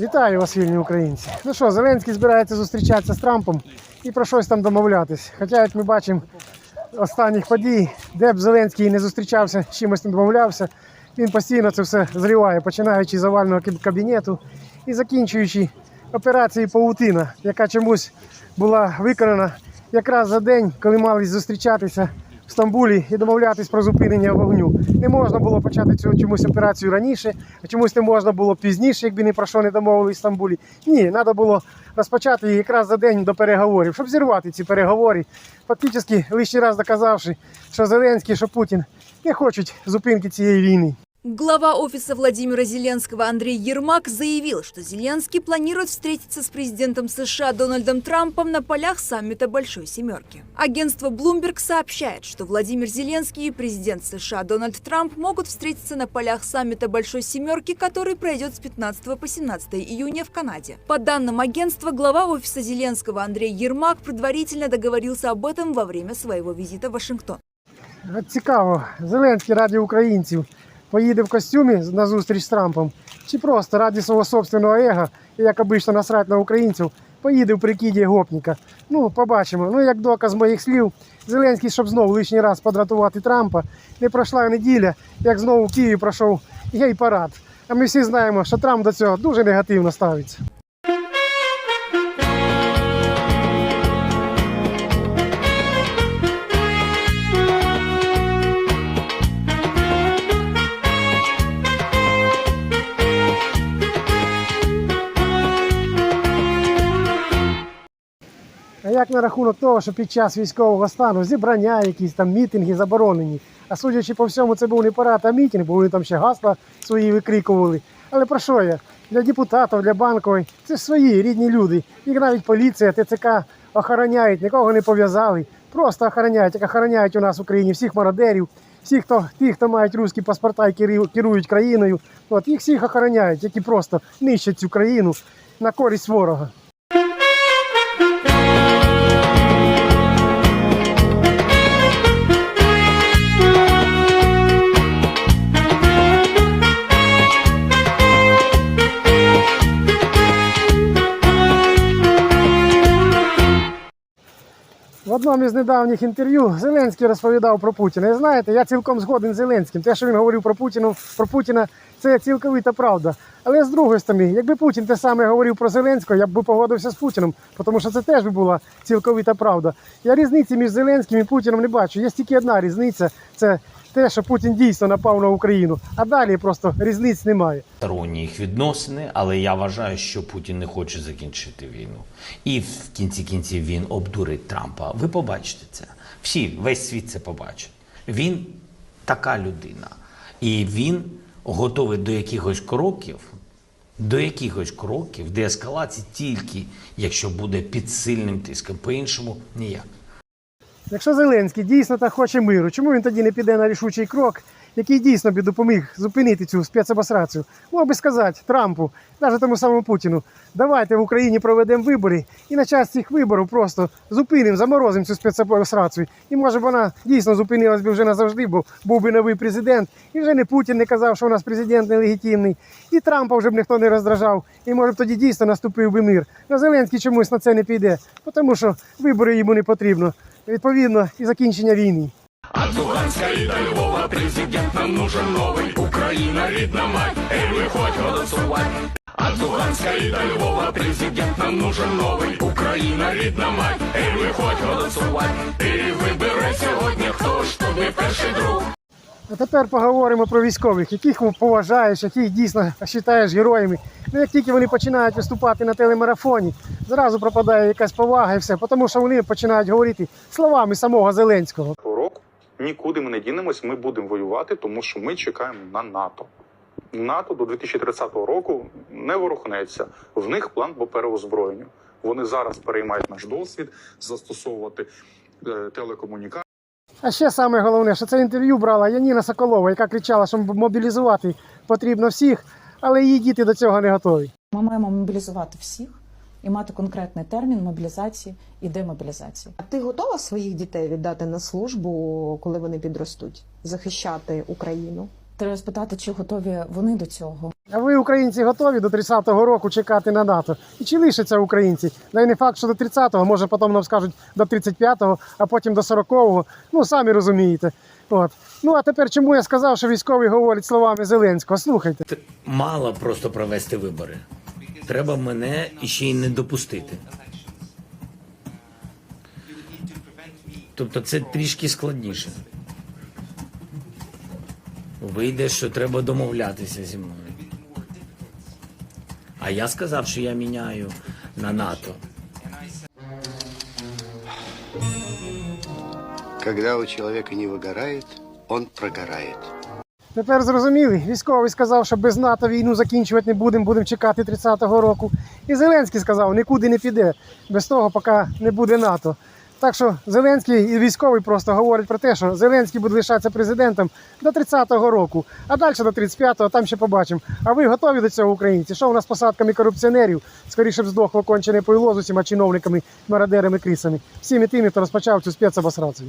Вітаю вас, вільні українці. Ну що, Зеленський збирається зустрічатися з Трампом і про щось там домовлятись. Хоча, як ми бачимо останніх подій, де б Зеленський не зустрічався, з чимось не домовлявся, він постійно це все зриває, починаючи з овального кабінету і закінчуючи операцією Паутина, яка чомусь була виконана якраз за день, коли мали зустрічатися в Стамбулі і домовлятись про зупинення вогню. Не можна було почати цю чомусь операцію раніше, а чомусь не можна було пізніше, якби ні про що не домовились в Стамбулі. Ні, треба було розпочати її якраз за день до переговорів, щоб зірвати ці переговори, фактично лишній раз доказавши, що Зеленський, що Путін не хочуть зупинки цієї війни. Глава офиса Владимира Зеленского Андрей Ермак заявил, что Зеленский планирует встретиться с президентом США Дональдом Трампом на полях саммита Большой Семерки. Агентство Bloomberg сообщает, что Владимир Зеленский и президент США Дональд Трамп могут встретиться на полях саммита Большой Семерки, который пройдет с 15 по 17 июня в Канаде. По данным агентства, глава офиса Зеленского Андрей Ермак предварительно договорился об этом во время своего визита в Вашингтон. От цікаво, Зеленський раді українців Поїде в костюмі на зустріч з Трампом, чи просто раді свого собственного его, як обично насрать на українців, поїде в прикиді гопніка. Ну, побачимо. Ну, як доказ моїх слів, Зеленський, щоб знову лишній раз подратувати Трампа, не пройшла неділя, як знову в Києві пройшов гей-парад. А ми всі знаємо, що Трамп до цього дуже негативно ставиться. Як на рахунок того, що під час військового стану зібрання, якісь там мітинги заборонені. А судячи по всьому, це був не парад, а мітинг, бо вони там ще гасла свої викрикували. Але про що я? Для депутатів, для банкової, це ж свої рідні люди. Їх навіть поліція, ТЦК охороняють, нікого не пов'язали. Просто охороняють, як охороняють у нас в Україні всіх мародерів, всіх, хто, ті, хто мають русські паспорта і керують країною. От їх всіх охороняють, які просто нищать цю країну на користь ворога. Одному із недавніх інтерв'ю Зеленський розповідав про Путіна. І знаєте, я цілком згоден з Зеленським. Те, що він говорив про Путіну, про Путіна, це цілковита правда. Але з другої сторони, якби Путін те саме говорив про Зеленського, я б погодився з Путіним, тому що це теж би була цілковита правда. Я різниці між Зеленським і Путіном не бачу. Є тільки одна різниця це те, що Путін дійсно напав на Україну, а далі просто різниць немає. сторонні їх відносини, але я вважаю, що Путін не хоче закінчити війну. І в кінці кінців він обдурить Трампа. Ви побачите це. Всі, весь світ це побачить. Він така людина. І він готовий до якихось кроків, до якихось кроків, деескалації тільки якщо буде під сильним тиском. По-іншому ніяк. Якщо Зеленський дійсно так хоче миру, чому він тоді не піде на рішучий крок, який дійсно би допоміг зупинити цю спецобосрацію? Мог би сказати Трампу, навіть тому самому Путіну, давайте в Україні проведемо вибори і на час цих виборів просто зупинимо, заморозимо цю спецобосрацію. І може б вона дійсно зупинилась би вже назавжди, бо був би новий президент, і вже не Путін не казав, що у нас президент нелегітимний, і Трампа вже б ніхто не роздражав, і може б тоді дійсно наступив би мир. Но Зеленський чомусь на це не піде, тому що вибори йому не потрібно Відповідно, і закінчення війни. От Луганска и до Львова президент нам нужен новый Украина, рідна мать, эй, виходь голосувати От Луганска и до Львова президент нам нужен новый Україна, рідна мать, ей, виходь голосувати І вибирай сьогодні, хто ж тобі перший друг А тепер поговоримо про військових, яких поважаєш, яких дійсно вважаєш героями. Ну як тільки вони починають виступати на телемарафоні, зразу пропадає якась повага і все, тому що вони починають говорити словами самого Зеленського. року нікуди ми не дінемось. Ми будемо воювати, тому що ми чекаємо на НАТО. НАТО до 2030 року не ворухнеться. В них план по переозброєнню. Вони зараз переймають наш досвід застосовувати е, телекомунікації. А ще саме головне, що це інтерв'ю брала Яніна Соколова, яка кричала, що мобілізувати потрібно всіх, але її діти до цього не готові. Ми маємо мобілізувати всіх і мати конкретний термін мобілізації і демобілізації. А ти готова своїх дітей віддати на службу, коли вони підростуть, захищати Україну? Треба спитати, чи готові вони до цього. А ви, українці, готові до 30-го року чекати на НАТО? І чи лишаться українці? Й не факт, що до 30-го, може потім нам скажуть до 35-го, а потім до 40-го. Ну, самі розумієте. От. Ну а тепер чому я сказав, що військові говорять словами Зеленського? Слухайте. Мало просто провести вибори. Треба мене іще й не допустити. Тобто це трішки складніше. Вийде, що треба домовлятися зі мною. А я сказав, що я міняю на НАТО. Когда у человека не выгорает, он прогорает. Тепер зрозуміли, військовий сказав, що без НАТО війну закінчувати не будемо, будемо чекати 30-го року. І Зеленський сказав, нікуди не піде без того, поки не буде НАТО. Так що Зеленський і військовий просто говорять про те, що Зеленський буде лишатися президентом до 30-го року, а далі до 35-го там ще побачимо. А ви готові до цього, українці? Що у нас посадками корупціонерів? Скоріше б здохло кончене пойло з усіма чиновниками, мародерами, крісами, всіми тими, хто розпочав цю спецобосрацію.